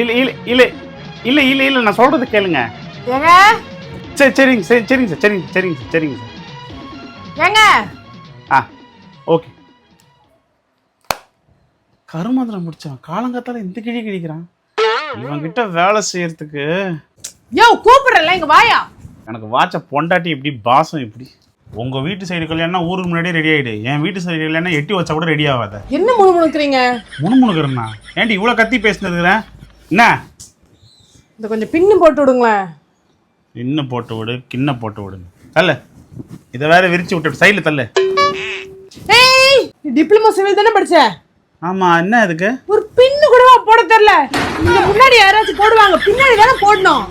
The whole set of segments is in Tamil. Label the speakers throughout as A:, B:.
A: இல்ல இல்ல இல்ல இல்ல இல்ல இல்ல நான் சொல்றது கேளுங்க. சரி சரிங்க சரி சரிங்க சார் சரிங்க சரிங்க சார் சரிங்க சார்.
B: ஏங்க
A: ஆ ஓகே. கருமாதிரம் முடிச்சான். காலங்காத்தால இந்த கிழி கிழிக்கிறான். இவன்கிட்ட வேலை செய்யறதுக்கு
B: யோ கூப்பிடுறல இங்க வாயா.
A: எனக்கு வாட்ச பொண்டாட்டி இப்படி பாசம் இப்படி உங்க வீட்டு சைடு கல்யாணம் ஊருக்கு முன்னாடியே ரெடி ஆயிடு. என் வீட்டு சைடு கல்யாணம் எட்டி வச்சா கூட ரெடி ஆகாத.
B: என்ன முணுமுணுக்குறீங்க?
A: முணுமுணுக்கிறேண்ணா ஏன்டி இவ்வளோ கத்தி பேசினதுக்கிறேன்? என்ன?
B: இந்த கொஞ்சம் பின்னு போட்டு விடுங்களேன்.
A: இன்னும் போட்டு விடு கிண்ண போட்டு விடுங்க தள்ள. இதை வேற விரிச்சு விட்டு சைடில் தள்ளு.
B: ஏய் டிப்ளமோ சிவில் தானே படிச்ச?
A: ஆமா என்ன இதுக்கு?
B: ஒரு பின்னு கூட போட தெரியல. இங்க முன்னாடி யாராச்சும் போடுவாங்க. பின்னாடி தானே போடணும்.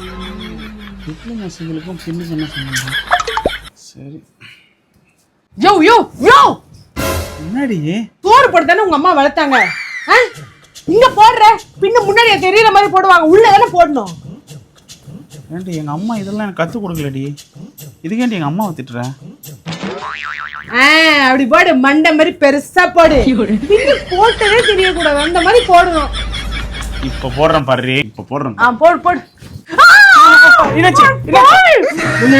A: டிப்ளமோ சிவிலுக்கும் பின்னுக்கு என்ன சம்பந்தம்? சரி.
B: யோ யோ யோ!
A: முன்னாடி
B: சோறு போட்டு தானே உங்க அம்மா வளர்த்தாங்க? இங்க போடுற. பின்ன முன்னாடி தெரியற மாதிரி போடுவாங்க. உள்ள தானே போடணும்.
A: ஏன்டி எங்க அம்மா இதெல்லாம் எனக்கு கற்றுக் கொடுக்கலடி. இதுக்கேண்டி எங்க அம்மாவை திட்டுறேன்
B: ஆ, அப்படி போடு. மண்டை மாதிரி பெருசா போடு. போட்டதே தெரியக்கூடாது. அந்த மாதிரி போடணும்.
A: இப்போ போடுறேன் பாரு. இப்போ போடுறேன்.
B: போடு போடு.
A: என்னாச்சு?
B: உன்னை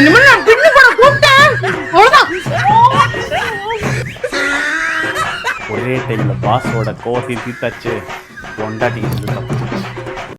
A: ஒரே டைம்ல பாஸோட கோவத்தையும் தீர்த்தாச்சு. பொண்டாட்டிக்கு